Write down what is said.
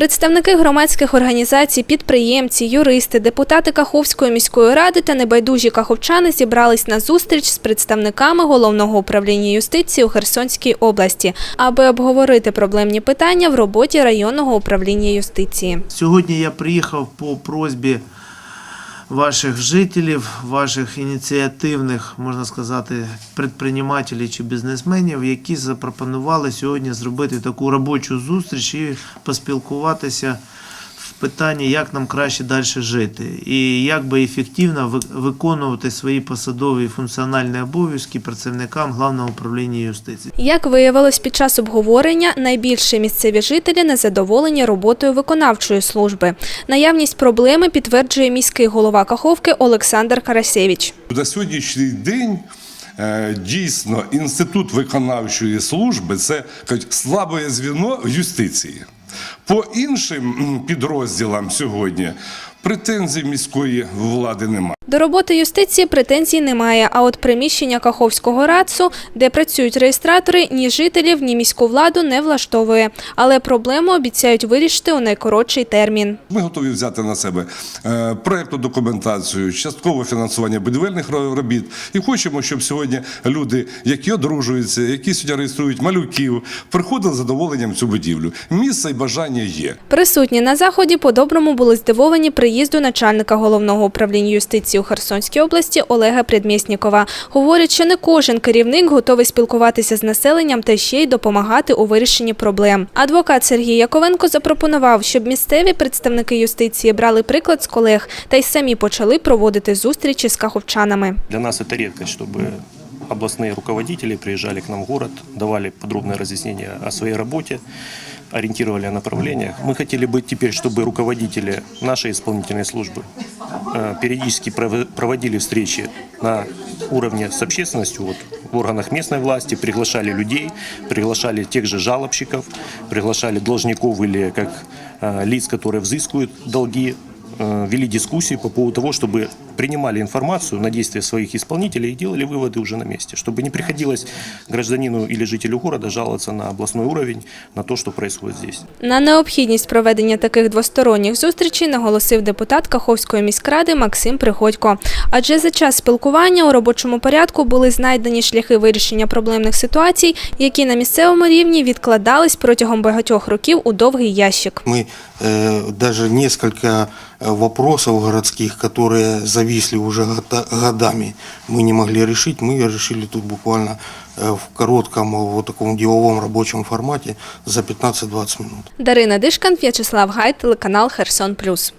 Представники громадських організацій, підприємці, юристи, депутати Каховської міської ради та небайдужі каховчани зібрались на зустріч з представниками головного управління юстиції у Херсонській області, аби обговорити проблемні питання в роботі районного управління юстиції. Сьогодні я приїхав по просьбі ваших жителів, ваших ініціативних, можна сказати, предпринимателів чи бізнесменів, які запропонували сьогодні зробити таку робочу зустріч і поспілкуватися в питанні, як нам краще далі жити, і як би ефективно ви- виконувати свої посадові і функціональні обов'язки працівникам Главного управління юстиції. Як виявилось під час обговорення, найбільше місцеві жителі незадоволені роботою виконавчої служби. Наявність проблеми підтверджує міський голова Каховки Олександр Карасєвич. На сьогоднішній день е, дійсно інститут виконавчої служби це кажуть, слабе звіно в юстиції. По іншим підрозділам сьогодні претензій міської влади немає. До роботи юстиції претензій немає, а от приміщення Каховського РАЦу, де працюють реєстратори, ні жителів, ні міську владу не влаштовує. Але проблему обіцяють вирішити у найкоротший термін. Ми готові взяти на себе е, проектну документацію, часткове фінансування будівельних робіт. І хочемо, щоб сьогодні люди, які одружуються, які сьогодні реєструють малюків, приходили з задоволенням в цю будівлю. Місце і бажання є. Присутні на заході по-доброму були здивовані приїзду начальника головного управління юстиції у Херсонській області Олега Предмєснікова. Говорять, що не кожен керівник готовий спілкуватися з населенням та ще й допомагати у вирішенні проблем. Адвокат Сергій Яковенко запропонував, щоб місцеві представники юстиції брали приклад з колег та й самі почали проводити зустрічі з каховчанами. Для нас это редкость, чтобы областные руководители приезжали к нам в город, давали подробное разъяснение о своей работе, ориентировали о направлениях. Мы хотели бы теперь, чтобы руководители нашей исполнительной службы э, периодически пров- проводили встречи на уровне с общественностью, вот, в органах местной власти, приглашали людей, приглашали тех же жалобщиков, приглашали должников или как э, лиц, которые взыскивают долги, э, вели дискуссии по поводу того, чтобы принимали информацию на действия своих исполнителей и делали выводы уже на месте, чтобы не приходилось гражданину или жителю города жаловаться на областной уровень, на то, что происходит здесь. На необхідність проведення таких двосторонніх зустрічей наголосив депутат Каховської міськради Максим Приходько. Адже за час спілкування у робочому порядку були знайдені шляхи вирішення проблемних ситуацій, які на місцевому рівні відкладались протягом багатьох років у довгий ящик. Мы э, даже несколько э, вопросов городских, которые зависли уже года- годами, мы не могли решить. Мы решили тут буквально э, в коротком э, вот таком деловом рабочем формате за 15-20 минут. Дарина Дишкан, В'ячеслав Гай, телеканал Херсон Плюс.